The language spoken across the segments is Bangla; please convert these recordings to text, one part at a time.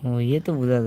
ও ইয়ে তো বোঝা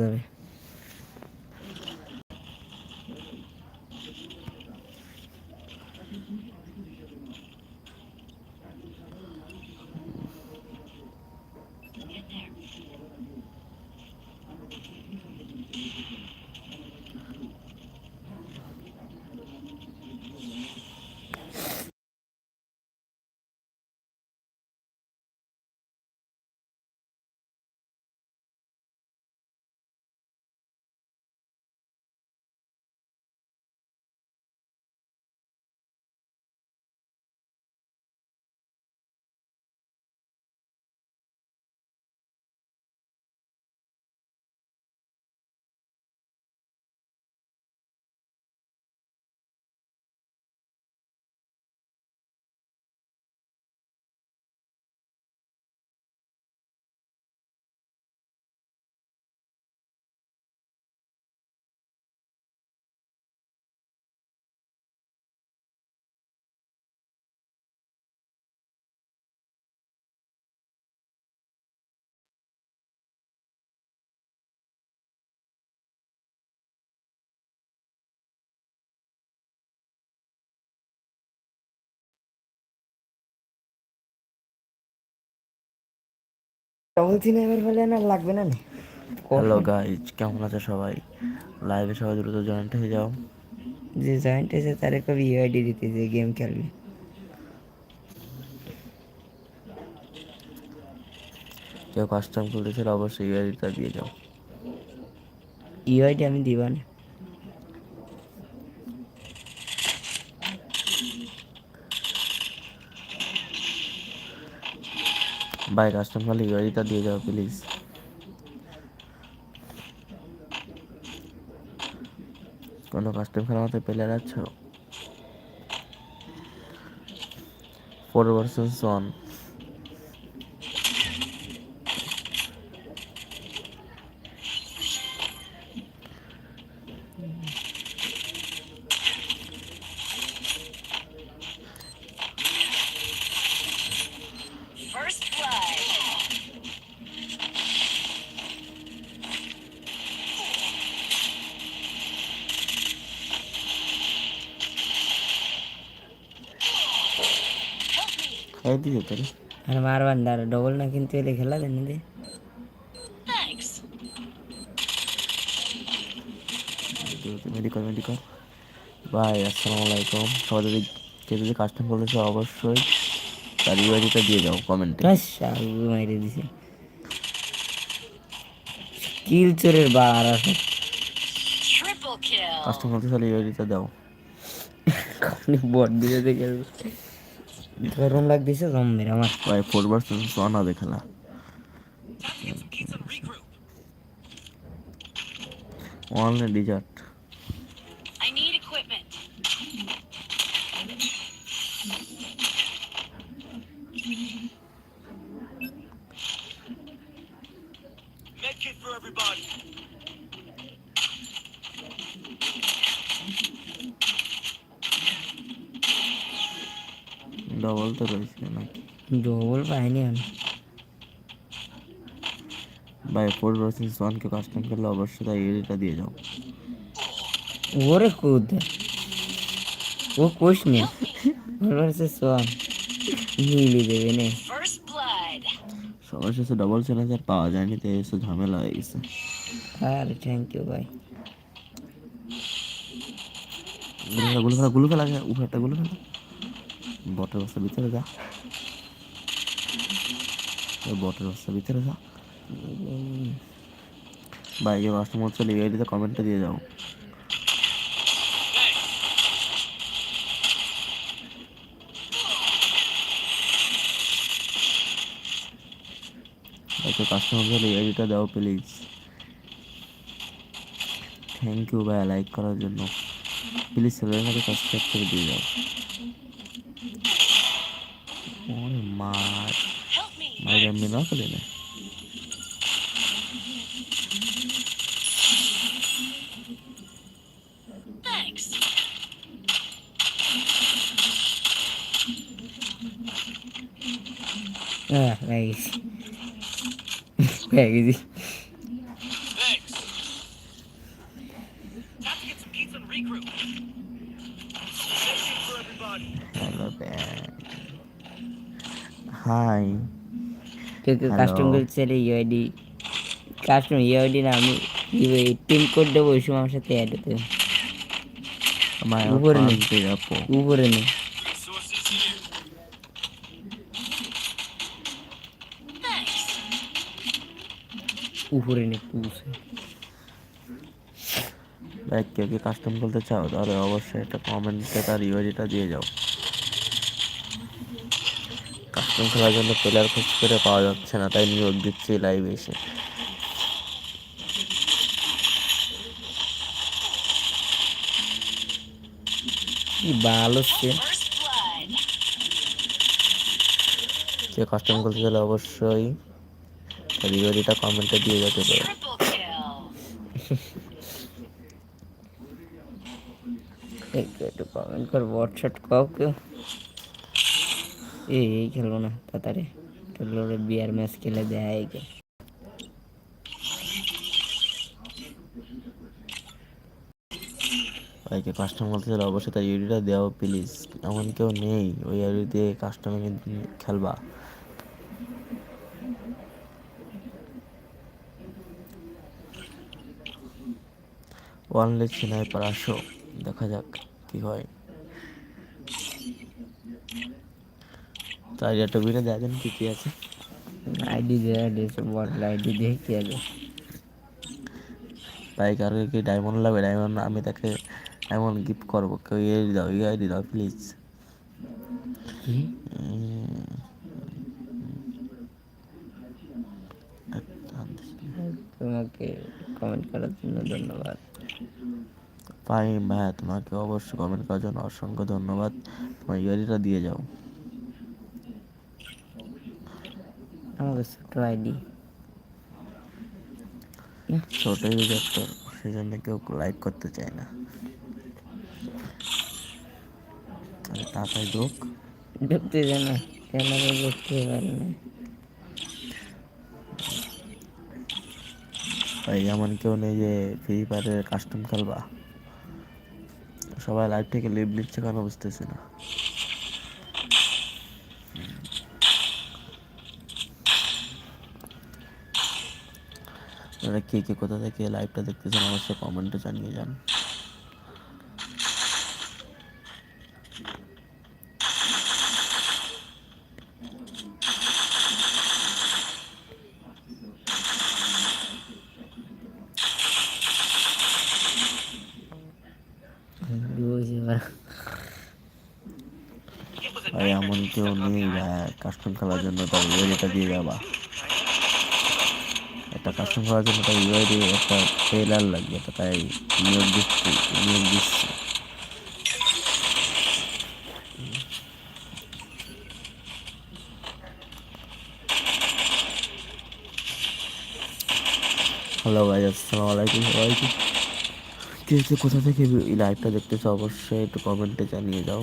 থ্রি নেবার ফলে না লাগবে না? হ্যালো গাইজ কেমন আছে সবাই? লাইভে সবাই দ্রুত জয়েন্ট হয়ে যাও। যে জয়েন্ট এসে তারে কবি ইউআইডি দিতে যে গেম খেলবি। কেউ কাস্টম খুলতেছে অবশ্যই ইউআইডিটা দিয়ে যাও। ইউআইডি আমি দিবা না। ভাই খালি গাড়িটা দিয়ে যাও প্লিজ কোনো কাস্টম খেলার মতো প্লেয়ার আছো ফোর ভার্সেস ওয়ান না ডবল না কিন্তু এলে খেলা দেন দে Thanks. মেডিকল মেডিকল ভাই আসসালামু আলাইকুম সবাই যদি কেউ যদি কাস্টম বলেছে অবশ্যই তার ইউআইডিটা দিয়ে যাও কমেন্টে মাইরে দিছে কিল চোরের বার আছে. কাস্টম বলতে তাহলে ইউআইডিটা দাও কোনি বট দিয়ে দেখে গরম লাগতেছে জম্মের আমার। ভাই ফোর ভার্সেস ওয়ান হবে খেলা online desert I need equipment. Medkit for everybody. Double তো রয়েছে নাকি ডবল পাইনি আমি ভাই ফোর ভার্সেস ওয়ানকে কাস্টম করলে অবশ্যই তাই ইউআইডিটা দিয়ে যাও। ওরে কুদ। ও কোশ নে। ওর ভার্সেস সোয়ান মিলি দেবে নে। সবার শেষে ডবল চ্যালেঞ্জার পাওয়া যায়নি তো এসে ঝামেলা হয়ে গেছে। আরে থ্যাংক ইউ ভাই। গুলো ফেলা গুলো ফেলা উপরে একটা গুলো ফেলা বটের বস্তা ভিতরে যা। বটের বস্তা ভিতরে যা। ভাই কেউ কাস্টমার চলে ইউআইডিতে কমেন্টটা দিয়ে যাও একটা কাস্টমার হলে আইডিটা দাও প্লিজ থ্যাংক ইউ ভাই লাইক করার জন্য। প্লিজ চ্যানেলটাকে সাবস্ক্রাইব করে দিয়ে যাও ওরে মার. মার না করে না গাইস পেয়ে গেছি হাই কাস্টম করছে ইউআইডি কাস্টম ইউআইডি না আমি টিম কোড দেবো ওই সময় আমার সাথে অ্যাড হতে উপরে নেই উপরে নেই উপরে নিয়ে পুষে। লাইক কেউ কি কাস্টম করতে চাও তাহলে অবশ্যই একটা কমেন্টে তার ইউআইডিটা দিয়ে যাও। কাস্টম খেলার জন্য প্লেয়ার খোঁজ করে পাওয়া যাচ্ছে না তাই নিয়োগ দিচ্ছি লাইভে এসে। কি ভালো হচ্ছে First কাস্টম করতে চাইলে অবশ্যই ইউআইডিটা কমেন্টে দিয়ে যেতে পারে। একটু কমেন্ট কর হোয়াটসঅ্যাপ এই এই খেলব না তাড়াতাড়ি। তোর বিয়ার ম্যাচ খেলে দেয় একে ভাইকে কাস্টম চাইলে অবশ্যই তার ইউআইডিটা দেওয়া প্লিজ এমন কেউ নেই ওই দিয়ে কাস্টমে খেলবা। ওয়ানলি স্নাইপার আসো দেখা যাক কি হয়। তাই একটা বিনে দেখেন কি কি আছে। আইডি দিয়ে আইডি বট আইডি দিয়ে কি আছে। তাই কারও কি ডায়মন্ড লাগবে? ডায়মন্ড আমি তাকে ডায়মন্ড গিফট করব। কেউ এই দাও এই আইডি দাও প্লিজ তোমাকে কমেন্ট করার জন্য ধন্যবাদ। পাই ভাইয়া তোমাকে অবশ্যই কমেন্ট করার জন্য অসংখ্য ধন্যবাদ। তোমার ইউআইডিটা দিয়ে যাও। আমাকে ছোট আইডি ছোট ইউজার তো সেই জন্য কেউ লাইক করতে চায় না। তাড়াতাড়ি ঢোক। ঢুকতে যায় না কেন দেখতে পারে না। ভাই এমন কেউ নেই যে ফ্রি ফায়ারের কাস্টম খেলবা। সবাই লাইভ থেকে লিভ লিখছে কেন বুঝতেছি না। কে কে কোথা থেকে লাইভটা দেখতেছেন, অবশ্যই কমেন্টে জানিয়ে যান বুঝি এবার ভাই এমন কেউ নেই ভাই কাস্টম খেলার জন্য তার ইউআইডিটা দিয়ে যাবা একটা কাস্টম খেলার জন্য তার ইউআইডি একটা ট্রেলার লাগবে, তো তাই নিয়োগ দিচ্ছি নিয়োগ দিচ্ছি। হ্যালো ভাই আসসালামু আলাইকুম, সবাইকে। কে কে কোথা থেকে এই লাইভটা দেখতেছো অবশ্যই একটু কমেন্টে জানিয়ে যাও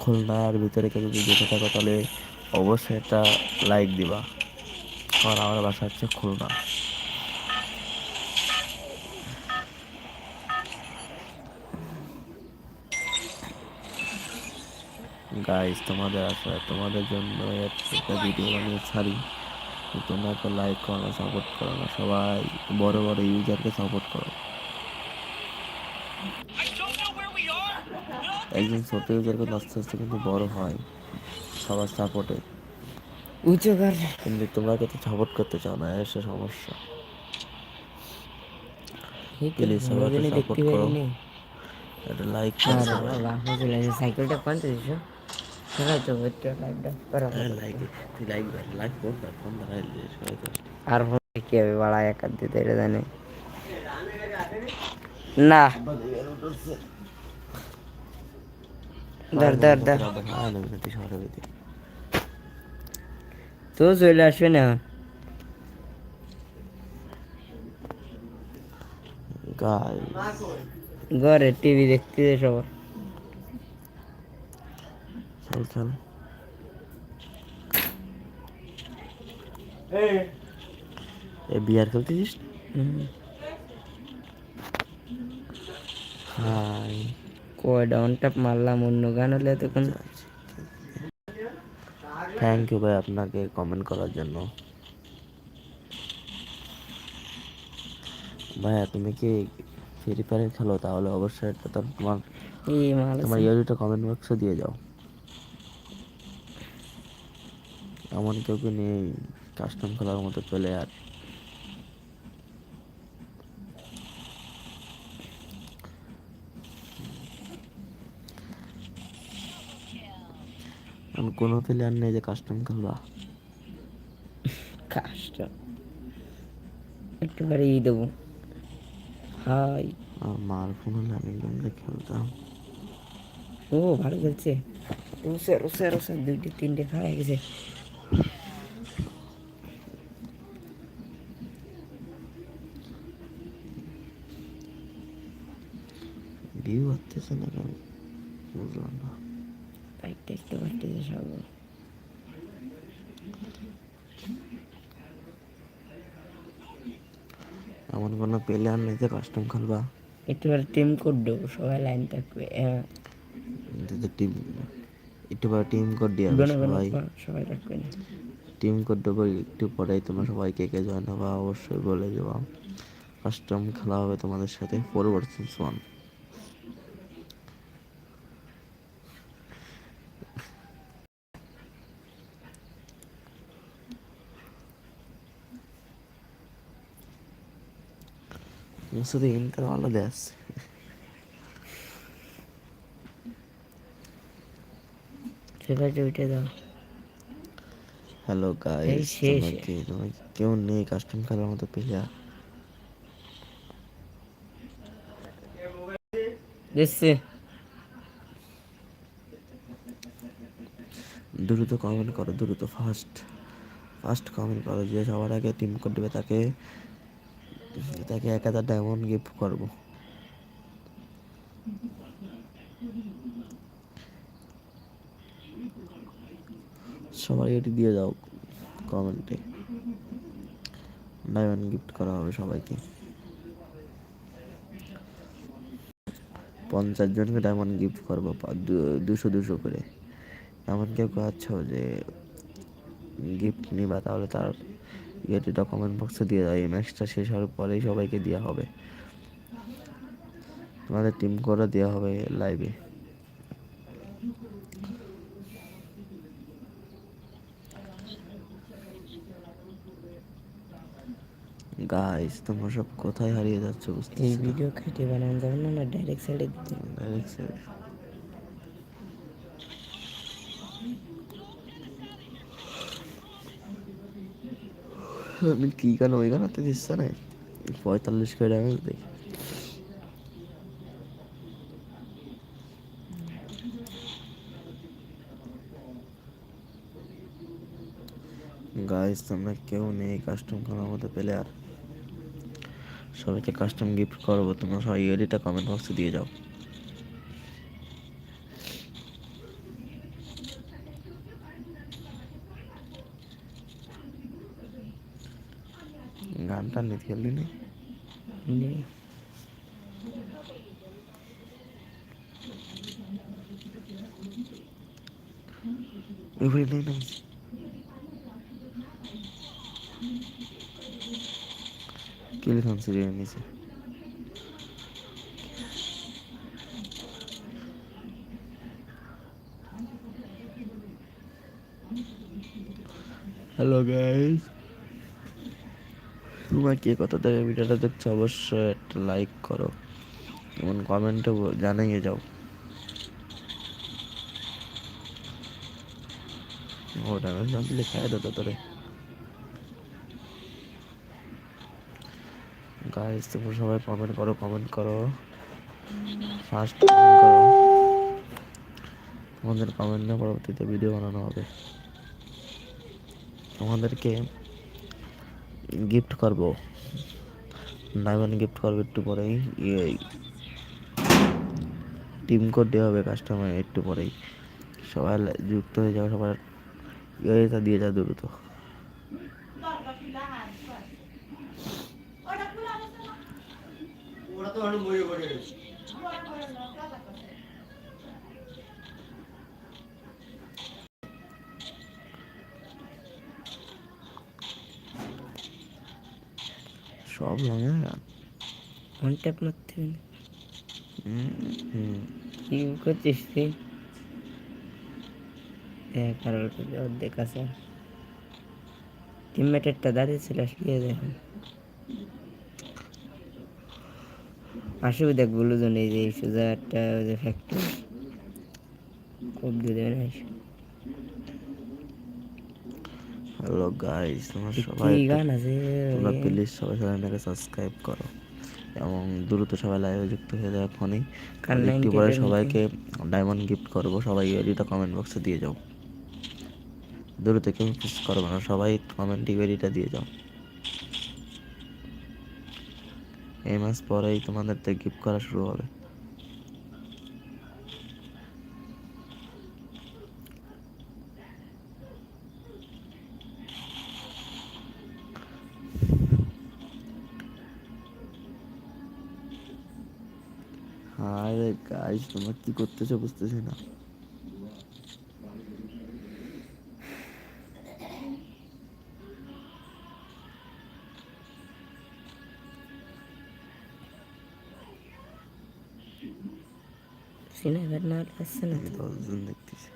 খুলনার ভিতরে কেউ যদি দেখে থাকো, তাহলে অবশ্যই একটা লাইক দিবা। কারণ আমার বাসা হচ্ছে খুলনা। গাইস তোমাদের আশা তোমাদের জন্য একটা ভিডিও বানিয়ে ছাড়ি। তোমরা তো লাইক করো না সাপোর্ট করো না সবাই বড় বড় ইউজারকে সাপোর্ট করো. একজন ছোট ইউজার কিন্তু আস্তে আস্তে কিন্তু বড় হয় সবার সাপোর্টে উঁচু কর কিন্তু তোমরা কিন্তু সাপোর্ট করতে চাও না এসে সমস্যা। এই তো Please, সবাই কোনোদিনই একটু দেখতে support করো। একটা লাইক আসে সাইকেলটা সবাই। তো আর কি হবে বাড়া এক হাত দিতে এটা জানে না ধর ধর ধর হ্যাঁ তো চলে আসবে না ঘরে টিভি দেখতে সবার চল এ বিয়ার খেলতেছিস। হাই। কয় ডাউন টাপ মারলাম অন্য গান হলে তখন থ্যাংক ইউ ভাই আপনাকে কমেন্ট করার জন্য। ভাইয়া তুমি কি ফ্রি ফায়ার খেলো? তাহলে অবশ্যই তোমার তোমার ইউডিটা কমেন্ট বক্সে দিয়ে যাও। এমন কেউ কি নেই কাস্টম খেলার মতো চলে আর। কোনো প্লেয়ার নেই যে কাস্টম খেলবা? কাষ্ট একটু পরে ই দেবো। হাই। আর মার ফোন হলে আমি গেমটা খেলতাম। ও ভালো খেলছে। রোসে রোসে রোসে দুইটে তিনটে খাওয়া গেছে ভিউ আসতেছে না কেন বুঝলাম না বাইকটা একটু বাড়তেছে সব এমন কোনো প্লেয়ার নেই যে কাস্টম খেলবা। একটু পরে টিম কোড দেবো সবাই লাইন থাকবে টিম একটু পরে টিম কোড দিয়ে সবাই সবাই থাকবে টিম কোড দেবো একটু পরেই তোমরা সবাই কে কে জয়েন হবা অবশ্যই বলে দেব। কাস্টম খেলা হবে তোমাদের সাথে ফোর ভার্সেস ওয়ান শুধু ইনকার ভালো দেশ সেবাইটা উঠে দাও হ্যালো গাইস কেউ নেই কাস্টম খেলার মতো প্লেয়ার দেখছে দ্রুত কমেন্ট করো দ্রুত ফার্স্ট ফার্স্ট কমেন্ট করো যে সবার আগে টিম কোড দেবে তাকে। তাকে এক হাজার ডায়মন্ড গিফট করব। সবাই এটি দিয়ে যাও কমেন্টে। ডায়মন্ড গিফট করা হবে সবাইকে। পঞ্চাশ জনকে ডায়মন্ড গিফট করব দুশো দুশো করে। এমন কেউ আছো যে গিফট নিবা তাহলে তার ইয়েটিটা কমেন্ট বক্সে দিয়ে দাও এই ম্যাচটা শেষ হওয়ার পরেই সবাইকে দেওয়া হবে। তোমাদের টিম করে দেওয়া হবে লাইভে গাইস তোমরা সব কোথায় হারিয়ে যাচ্ছ বুঝতে এই ভিডিও কেটে বানানো যাবে না ডাইরেক্ট সাইডে ডাইরেক্ট স্যার কি ওই গান হাতে দিচ্ছে না পঁয়তাল্লিশ করে ড্যামেজ দেই গাইস তোমরা কেউ নেই কাস্টম করার মতো পেলে আর সবাইকে কাস্টম গিফট করব, তোমরা সবাই এডিটা কমেন্ট বক্সে দিয়ে যাও। গানটা নিতে গেলি না নে। এবারে নেই না কিল খান সিরিয়াল নিচে হ্যালো গাইস তোমার কে কত থেকে ভিডিওটা দেখছ, অবশ্যই একটা লাইক করো। এবং কমেন্টে জানিয়ে যাও। ও ড্যামেজ না দিলে খাই দিত তোরে গাইস তোমরা সবাই কমেন্ট করো কমেন্ট করো। ফার্স্ট করো। তোমাদের কমেন্ট নিয়ে পরবর্তীতে ভিডিও বানানো হবে। তোমাদেরকে গিফট করব। ডায়মন্ড গিফট করব একটু পরেই। টিম কোড দেওয়া হবে কাস্টমার একটু পরেই। সবাই যুক্ত হয়ে যাও, সবার ইয়েটা দিয়ে যাও দ্রুত। সব গান ওয়ান ট্যাপ মারতে। কি করছিস তুই? দেখ কারোর অর্ধেক আছে। টিমমেটেরটা দাঁড়িয়ে ছিল আসলে দেখুন আসবে দেখ গুলোজন এই যে সোজা একটা ওই যে ফ্যাক্টরি কোপ দিয়ে দেবে না এসে। হ্যালো গাইস তোমরা সবাই একটু- গান আছে? তোমরা প্লিজ সবাই চ্যানেলটাকে সাবস্ক্রাইব করো। এবং দ্রুত সবাই লাইভে যুক্ত হয়ে যাও এখনই কার আর একটু পরে সবাইকে ডায়মন্ড গিফট করব। সবাই এডিটা কমেন্ট বক্সে দিয়ে যাও। দ্রুত কেউ মিস করবে না। সবাই কমেন্ট এডিটা দিয়ে যাও। এই মাস পরেই তোমাদের গিফট করা শুরু হবে। গাইস তোমরা? কি করতেছো বুঝতেছি না। সিনেমার না আসছে না দশজন দেখতেছি।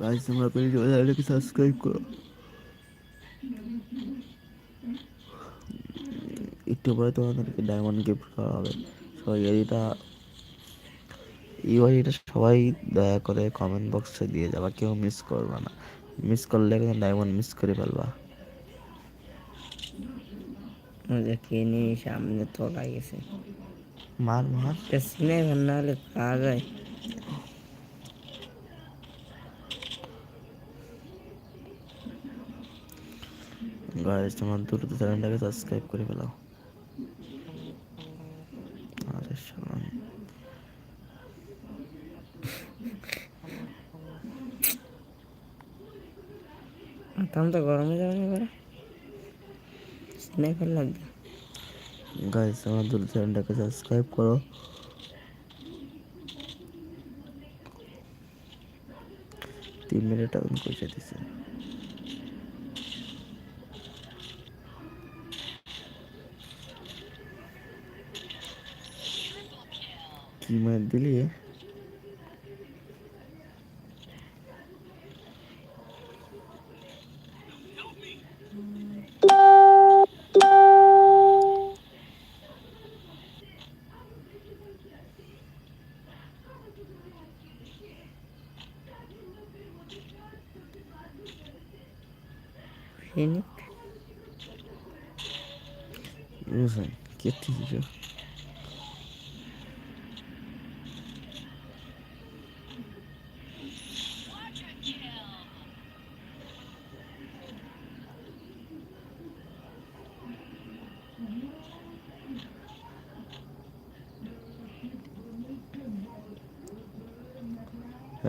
গাইস তোমরা চ্যানেলটাকে সাবস্ক্রাইব করো। একটু পরে তোমাদেরকে ডায়মন্ড গিফট করা হবে সবাই এডিটা এই এটা সবাই দয়া করে কমেন্ট বক্সে দিয়ে যাবা কেউ মিস করবে না। মিস করলে কিন্তু ডায়মন্ড মিস করে ফেলবা। নিয়ে সামনে তোলা গেছে। মার মার। সিনেমার না হলে পাওয়া যায়। গাইস তোমার দ্রুত চ্যানেলটাকে সাবস্ক্রাইব করে ফেলাও আরে শালা তখন তো গরমে যাবে না এবারে। সিনেমার লাগবে। গাইস আমার দ্রুত চ্যানেলটাকে সাবস্ক্রাইব করো। তিন মিনিট এখন পয়সা দিছে। কি মার দিলি?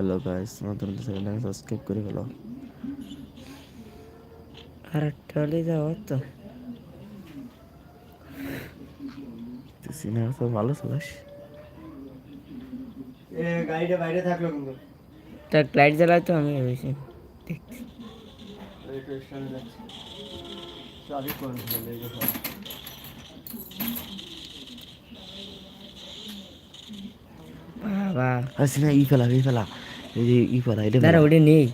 হ্যালো গাইস নতুন চ্যানেলটাকে সাবস্ক্রাইব করে ফেলো। আর একটা হলে যাওয়ার তো। তুই সিনেমা তো ভালো চালাস। গাড়িটা বাইরে থাকল কিন্তু তার লাইট জ্বালায় তো আমি ভেবেছি দেখছি। বাবা। আর ই ফেলা ই ফেলা। এই যে ই ফেলা এটা দাঁড়া। ওটা নেই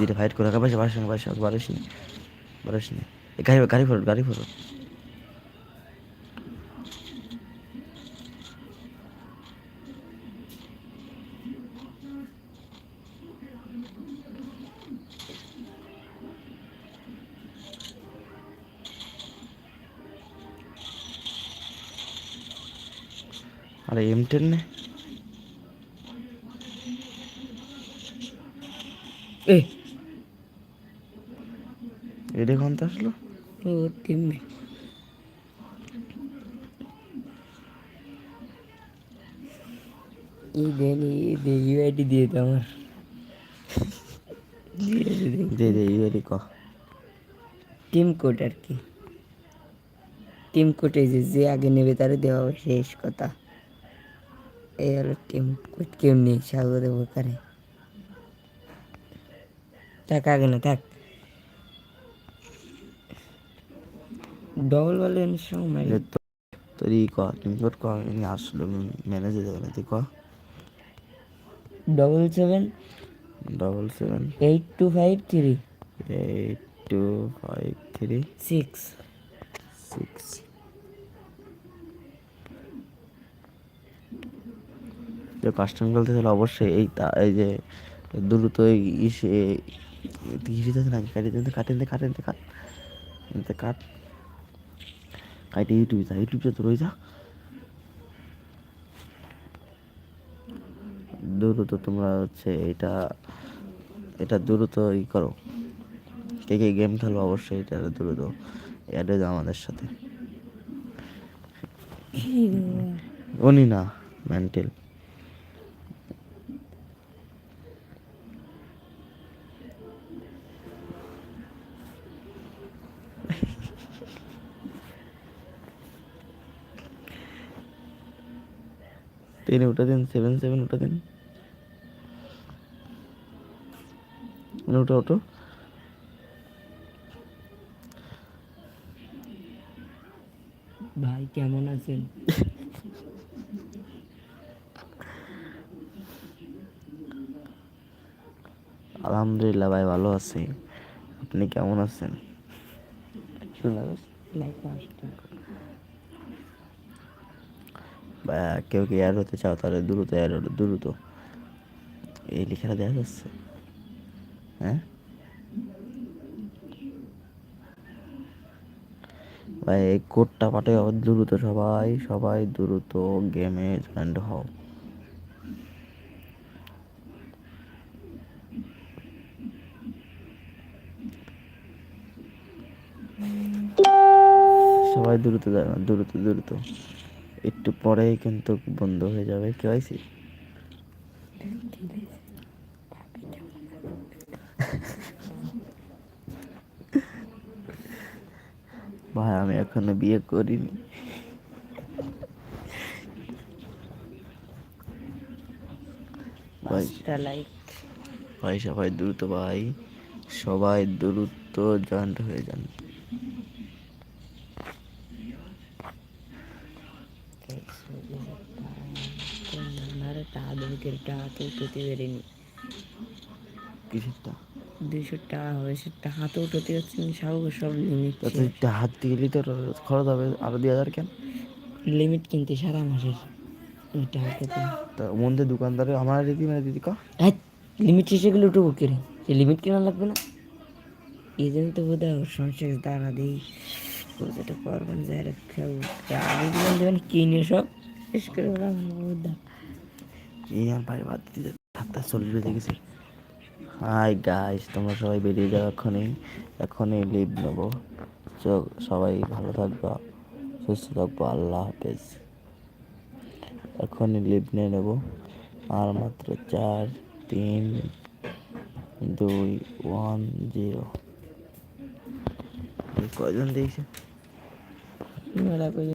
যেটা ফাইট করে পারছে পারছে না পারছে না পারিস নি গাড়ি গাড়ি ফেরত গাড়ি ফেরত দে। দিয়ে দে দিয়ে দে দে। দে দে ইউরি ক। টিম কোড আর কি। টিম যে যে আগে নেবে তারে দেওয়া হবে শেষ কথা। এই হলো টিম কেউ নেই সাগর দেবো কারে থাক আগে না থাক। ডবল বলে সময় যে তো- তোর ই কর তুমি কর আমি আসলে ম্যানেজে যাবে না তুই কর double seven double seven eight two five three eight two five three six six যে কাস্টম খেলতে তাহলে অবশ্যই এই তা- এই যে দ্রুত এই ইসে হিসিতে না কাটি দিতে কাটেন কাটেন কাট এতে কাট। কাটে ইউটিউবে যা ইউটিউবে তো রয়ে যা। দ্রুত তোমরা হচ্ছে এটা এটা দ্রুত ই করো। কে কে গেম খেলো অবশ্যই এটা দ্রুত অ্যাডে যাও আমাদের সাথে। উনি না মেন্টাল টেনে উঠে দিন সেভেন সেভেন উঠে দিন। মানে ওটো ওটো ভাই কেমন আছেন? আলহামদুলিল্লাহ ভাই ভালো আছি। আপনি কেমন আছেন? কেউ কি অ্যাড হতে চাও, তাহলে দ্রুত অ্যাড দ্রুত। এই লেখাটা দেখা যাচ্ছে? হ্যাঁ? ভাই, এই কোডটা দ্রুত, সবাই সবাই দ্রুত গেমে জয়েন্ট হও। সবাই দ্রুত দ্রুত দ্রুত। একটু পরেই কিন্তু বন্ধ হয়ে যাবে কে হয়েছে ভাই আমি এখনও বিয়ে করিনি। ভাই সবাই দ্রুত ভাই। সবাই দ্রুত জয়েন্ট হয়ে যান। আরে টাকা ব্যাংকের টাকা তো উঠতে পারিনি কিসেরটা? দুইশো টাকা হয়েছে টাকা তো উঠতে হচ্ছে না সাগর সব লিমিট তা হাত গেলি তোর খরচ হবে আরও দুই হাজার কেন? লিমিট কিনতে সারা মাসের ওই টাকা পেতে তা মধ্যে দোকানদারে আমার দিদি মানে দিদি কা? হ্যাঁ লিমিট শেষে গেলে উঠবো কিরে। সে লিমিট কেনা লাগবে না? এই জন্য তো বোধ হয় সংসার দাঁড়া দিই। পুজোটা করবেন যাই খাব আমি দেবেন কিনে সব। শেষ করে ওরা আর ভাই বাদ দিতে থাকতে চল্লিশ বেজে গেছে হাই গাইস তোমরা সবাই বেরিয়ে যাও এখনই এখনই লিভ নেব। সবাই ভালো থাকবা, সুস্থ থাকব, আল্লাহ হাফেজ। এখনই লিভ নিয়ে নেব। আর মাত্র চার, তিন, দুই ওয়ান জিরো কয়জন দিয়েছে মেলা